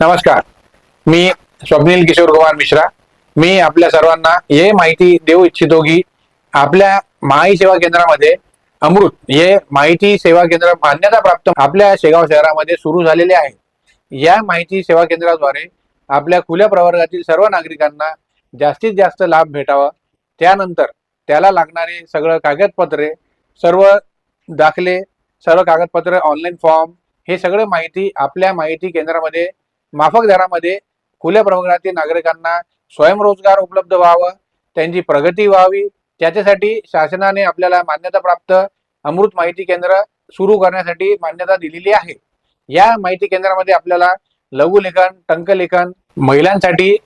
नमस्कार. मी स्वप्नील किशोर कुमार मिश्रा. मी आपल्या सर्वांना हे माहिती देऊ इच्छितो की आपल्या माई सेवा केंद्रामध्ये अमृत हे माहिती सेवा केंद्र मान्यता प्राप्त आपल्या शेगाव शहरामध्ये सुरू झालेले आहे. या माहिती सेवा केंद्राद्वारे आपल्या खुल्या प्रवर्गातील सर्व नागरिकांना जास्तीत जास्त लाभ भेटावा. त्यानंतर त्याला लागणारे सगळं कागदपत्रे सर्व दाखले सर्व कागदपत्रे ऑनलाईन फॉर्म हे सगळं माहिती आपल्या माहिती केंद्रामध्ये माफक दरामध्ये खुल्या प्रवर्गातील नागरिकांना स्वयंरोजगार उपलब्ध व्हावं त्यांची प्रगती व्हावी त्याच्यासाठी शासनाने आपल्याला मान्यता प्राप्त अमृत माहिती केंद्र सुरू करण्यासाठी मान्यता दिलेली आहे. या माहिती केंद्रामध्ये आपल्याला लघुलेखन टंकलेखन महिलांसाठी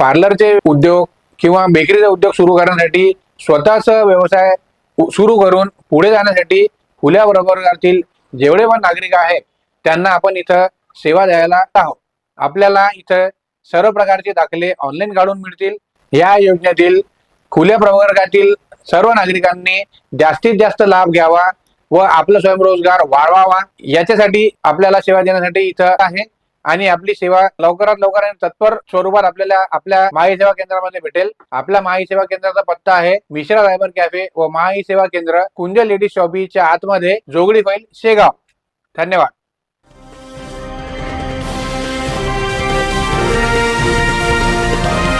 पार्लरचे उद्योग किंवा बेकरीचा उद्योग सुरू करण्यासाठी स्वतःच व्यवसाय सुरू करून पुढे जाण्यासाठी खुल्या प्रवर्गातील जेवढे पण नागरिक आहेत त्यांना आपण इथं सेवा द्यायला आहोत. आपल्याला इथं सर्व प्रकारचे दाखले ऑनलाईन काढून मिळतील. या योजनेतील खुल्या प्रवर्गातील सर्व नागरिकांनी जास्तीत जास्त लाभ घ्यावा व आपला स्वयंरोजगार वाढवावा. याच्यासाठी आपल्याला सेवा देण्यासाठी इथं आहे. आणि आपली सेवा लवकरात लवकर आणि तत्पर स्वरूपात आपल्याला आपल्या माही सेवा केंद्रामध्ये भेटेल. आपल्या महाई सेवा केंद्राचा पत्ता आहे मिश्रा रायबर कॅफे व माही सेवा केंद्र कुंज लेडीज शॉपीच्या आतमध्ये जोगडी फाईल शेगाव. धन्यवाद.